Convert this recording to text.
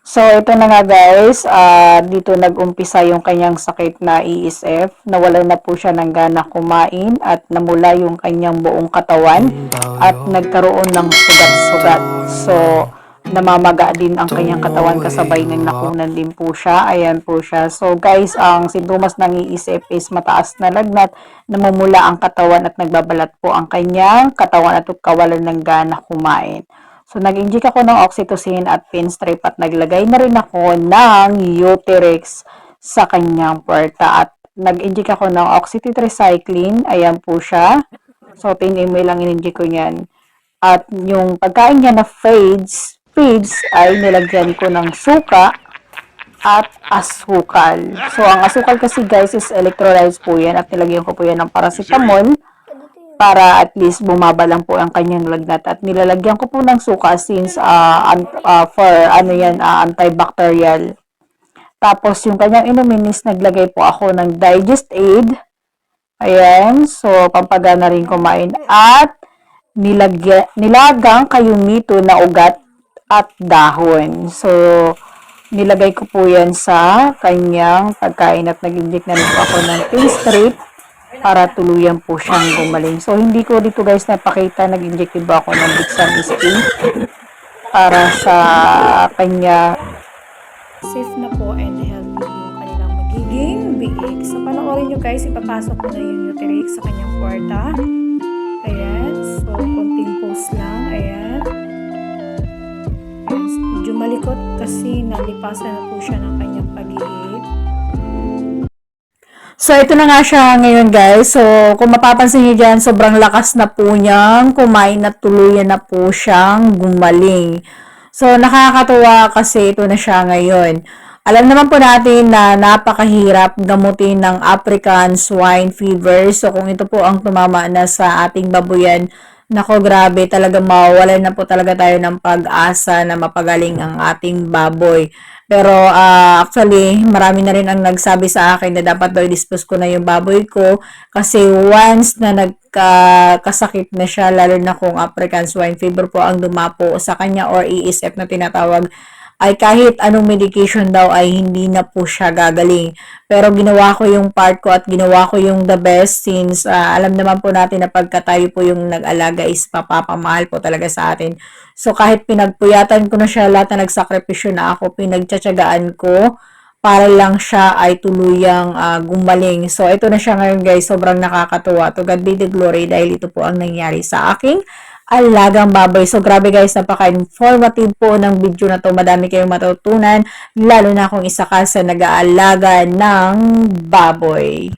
So, ito na nga guys, ah, dito nag-umpisa yung kanyang sakit na ESF. Nawalan na po siya ng gana kumain at namula yung kanyang buong katawan at nagkaroon ng sugat-sugat. So, namamaga din ang kanyang katawan kasabay ng nakunan din po siya. Ayan po siya. So, guys, ang sintomas ng ESF is mataas na lagnat, namumula ang katawan at nagbabalat po ang kanyang katawan at kawalan ng gana kumain. So, nag-inject ako ng oxytocin at pinstrip at naglagay na rin ako ng Euterex sa kanyang puerta at nag-inject ako ng oxytetracycline. Ayan po siya. So, 10 ml lang in-inject ko niyan. At yung pagkain niya na fades, feeds ay nilagyan ko ng suka at asukal. So, ang asukal kasi guys is electrolytes po yan at nilagyan ko po yan ng paracetamol para at least bumaba lang po ang kanyang lagnat at nilalagyan ko po ng suka since uh, uh, for ano yan uh, antibacterial. Tapos yung kanyang inumin is naglagay po ako ng digest aid. Ayan so pampagana rin kumain at nilagya, nilagang kayumito na ugat at dahon. So nilagay ko po yan sa kanyang pagkain at nag-inject na rin ako ng pinstrip para tuluyan po siyang gumaling. So, hindi ko dito guys napakita, nag-inject ba ako ng Dixan SP para sa kanya safe na po and healthy yung kanilang magiging biig. So, panoorin nyo guys, ipapasok ko na yung Nutrix sa kanyang kwarta. Ayan. So, konting pose lang. Ayan. Ayan. Medyo malikot kasi nalipasan na po siya ng kanyang So, ito na nga siya ngayon, guys. So, kung mapapansin niyo dyan, sobrang lakas na po niyang kumain at tuluyan na po siyang gumaling. So, nakakatuwa kasi ito na siya ngayon. Alam naman po natin na napakahirap gamutin ng African swine fever. So, kung ito po ang tumama na sa ating babuyan, Nako, grabe, talaga mawawalan na po talaga tayo ng pag-asa na mapagaling ang ating baboy. Pero ah, actually, marami na rin ang nagsabi sa akin na dapat daw i-dispose ko na yung baboy ko kasi once na nagkasakit na siya, lalo na kung African swine fever po ang dumapo sa kanya or ESF na tinatawag, ay kahit anong medication daw ay hindi na po siya gagaling. Pero ginawa ko yung part ko at ginawa ko yung the best since ah, alam naman po natin na pagka tayo po yung nag-alaga is papapamahal po talaga sa atin. So kahit pinagpuyatan ko na siya lahat na nagsakripisyo na ako, pinagtsatsagaan ko para lang siya ay tuluyang ah, gumaling. So ito na siya ngayon guys, sobrang nakakatuwa. To God be the glory dahil ito po ang nangyari sa aking alagang baboy. So, grabe guys, napaka-informative po ng video na to. Madami kayong matutunan, lalo na kung isa ka sa nag-aalaga ng baboy.